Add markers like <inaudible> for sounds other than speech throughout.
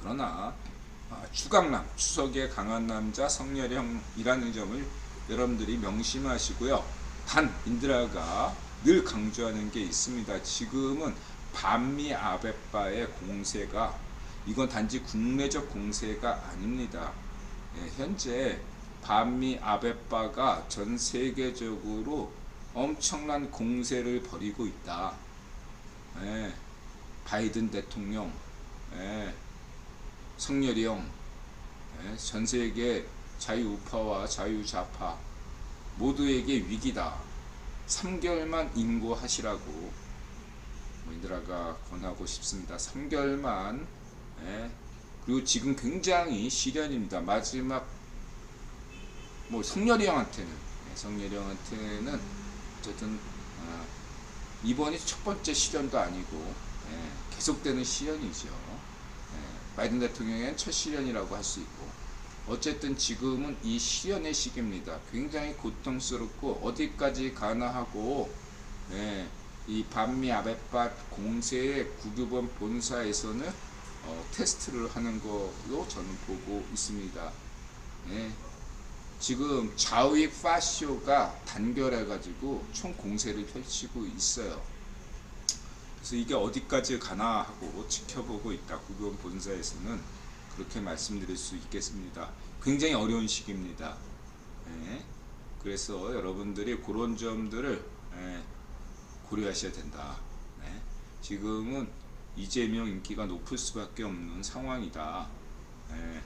그러나 아, 추강남 추석의 강한 남자 성렬형이라는 점을 여러분들이 명심하시고요. 단 인드라가 늘 강조하는 게 있습니다. 지금은 반미 아베바의 공세가 이건 단지 국내적 공세가 아닙니다. 예, 현재 반미 아베바가 전 세계적으로 엄청난 공세를 벌이고 있다. 예, 바이든 대통령, 예, 성렬이 형, 예, 전 세계 자유우파와 자유좌파 모두에게 위기다. 3개월만 인고하시라고 인드라가 권하고 싶습니다. 3개월만 예, 그리고 지금 굉장히 시련입니다. 마지막 뭐 성렬이 형한테는 예, 성렬이 형한테는 어쨌든 아, 이번이 첫 번째 시련도 아니고 예, 계속되는 시련이죠. 예, 바이든 대통령의 첫 시련이라고 할 수 있고 어쨌든 지금은 이 시련의 시기입니다. 굉장히 고통스럽고 어디까지 가나 하고 예, 이 반미 아베바 공세의 국유본 본사에서는 어, 테스트를 하는 걸로 저는 보고 있습니다. 예, 지금 좌우익 파시오가 단결해 가지고 총 공세를 펼치고 있어요. 그래서 이게 어디까지 가나 하고 지켜보고 있다. 국유본 본사에서는 그렇게 말씀드릴 수 있겠습니다. 굉장히 어려운 시기입니다. 예, 그래서 여러분들이 그런 점들을 예, 고려하셔야 된다. 네. 지금은 이재명 인기가 높을 수밖에 없는 상황이다. 네.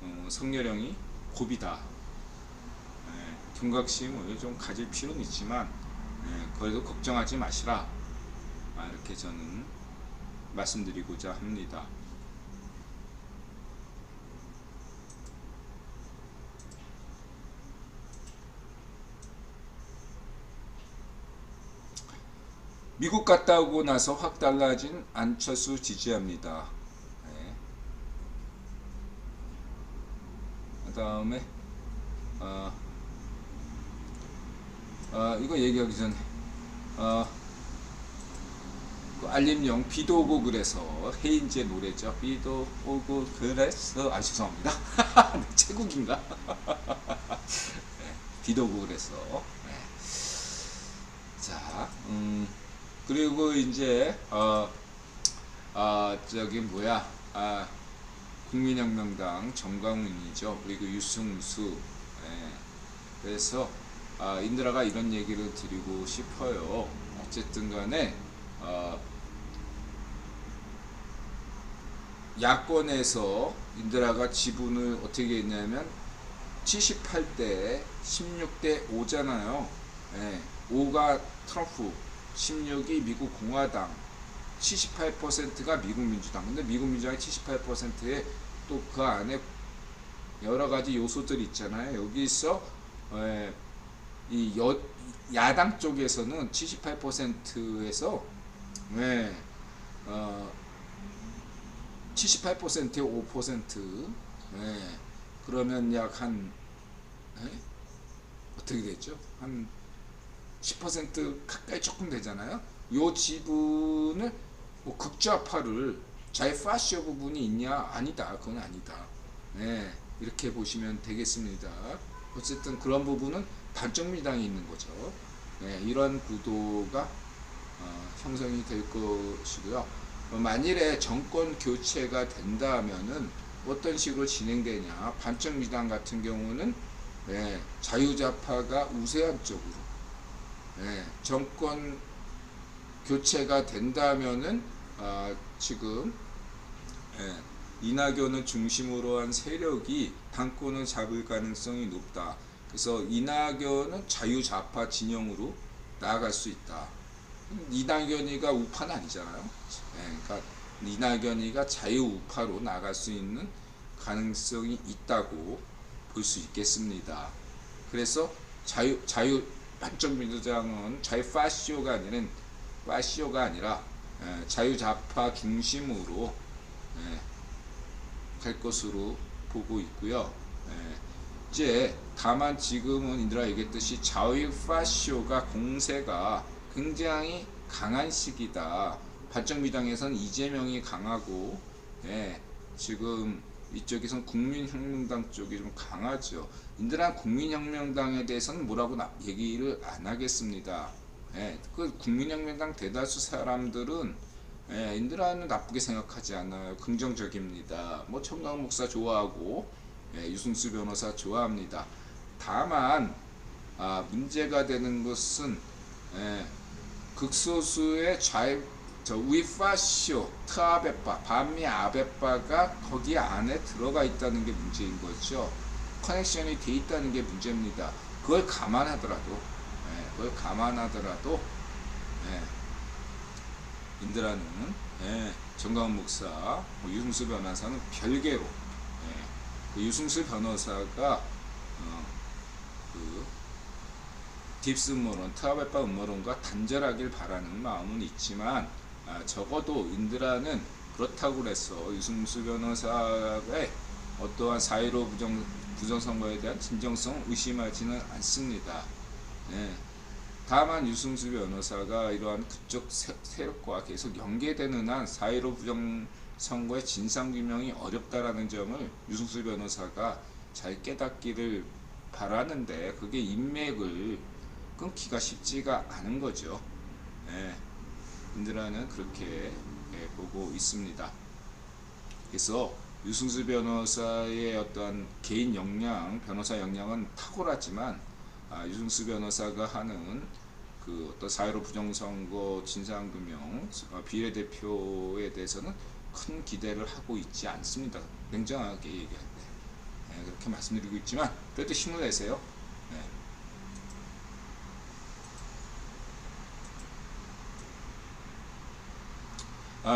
어, 성렬형이 고비다. 네. 경각심을 좀 가질 필요는 있지만 네. 그래도 걱정하지 마시라. 아, 이렇게 저는 말씀드리고자 합니다. 미국 갔다 오고 나서 확 달라진 안철수 지지합니다. 네. 그 다음에 어, 어, 이거 얘기하기 전에 어, 그 알림용 비도 오고 그래서 헤인즈의 노래죠. 비도 오고 그래서 아 죄송합니다. <laughs> 최국인가? 네, <laughs> 비도 오고 그래서 네. 자, 음. 그리고 이제 어, 아 저기 뭐야 아 국민혁명당 정광훈이죠 그리고 유승수 예. 그래서 아, 인드라가 이런 얘기를 드리고 싶어요 어쨌든 간에 어, 야권에서 인드라가 지분을 어떻게 했냐면 78대 16대 5잖아요 예. 5가 트럼프 16이 미국 공화당, 78%가 미국 민주당. 근데 미국 민주당이 78%에 또 그 안에 여러 가지 요소들이 있잖아요. 여기서 에, 이 여, 야당 쪽에서는 78%에서 네, 어, 78%에 5% 네, 그러면 약 한 어떻게 됐죠? 한 10% 가까이 조금 되잖아요. 요 지분을 뭐 극좌파를 좌파시오 부분이 있냐? 아니다. 그건 아니다. 네, 이렇게 보시면 되겠습니다. 어쨌든 그런 부분은 반정미당이 있는 거죠. 네, 이런 구도가 어, 형성이 될 것이고요. 어, 만일에 정권 교체가 된다면은 어떤 식으로 진행되냐? 반정미당 같은 경우는 네, 자유좌파가 우세한 쪽으로 예, 정권 교체가 된다면은 아, 지금 예, 이낙연을 중심으로 한 세력이 당권을 잡을 가능성이 높다. 그래서 이낙연은 자유좌파 진영으로 나아갈 수 있다. 이낙연이가 우파는 아니잖아요. 예, 그러니까 이낙연이가 자유 우파로 나갈 수 있는 가능성이 있다고 볼 수 있겠습니다. 그래서 자유 자유 반쪽민주당은 자유 파시오가 아니라 파시오가 아니라 에, 자유좌파 중심으로 에, 갈 것으로 보고 있고요. 에, 이제 다만 지금은 인드라 얘기했듯이 자유 파시오가 공세가 굉장히 강한 시기다. 반정미당에서는 이재명이 강하고 예, 지금 이쪽에선 국민혁명당 쪽이 좀 강하죠. 인들한 국민혁명당에 대해서는 뭐라고 나- 얘기를 안 하겠습니다. 예, 그 국민혁명당 대다수 사람들은 예, 인들아는 나쁘게 생각하지 않아요. 긍정적입니다. 뭐 청강 목사 좋아하고 예, 유승수 변호사 좋아합니다. 다만 아, 문제가 되는 것은 예, 극소수의 좌입 저 위파쇼, 트아베파, 반미 아베파가 거기 안에 들어가 있다는 게 문제인 거죠. 커넥션이 돼 있다는 게 문제입니다. 그걸 감안하더라도, 예, 그걸 감안하더라도, 예, 인드라는 예, 정가은 목사, 뭐 유승수 변호사는 별개로, 예, 그 유승수 변호사가 어, 그 딥스 음모론, 트아베파 음모론과 단절하길 바라는 마음은 있지만 아, 적어도 인드라는 그렇다고 해서 유승수 변호사의 어떠한 사회로 부정 부정선거에 대한 진정성 의심하지는 않습니다. 예. 다만 유승수 변호사가 이러한 그쪽 세, 세력과 계속 연계되는 한 사회로 부정선거의 진상규명이 어렵다라는 점을 유승수 변호사가 잘 깨닫기를 바라는데 그게 인맥을 끊기가 쉽지가 않은 거죠. 예. 인드라는 그렇게 예, 보고 있습니다. 그래서 유승수 변호사의 어떤 개인 역량, 변호사 역량은 탁월하지만 아, 유승수 변호사가 하는 그 어떤 사회로 부정선거 진상규명 어, 비례대표에 대해서는 큰 기대를 하고 있지 않습니다. 냉정하게 얘기할 때 예, 그렇게 말씀드리고 있지만 그래도 힘을 내세요.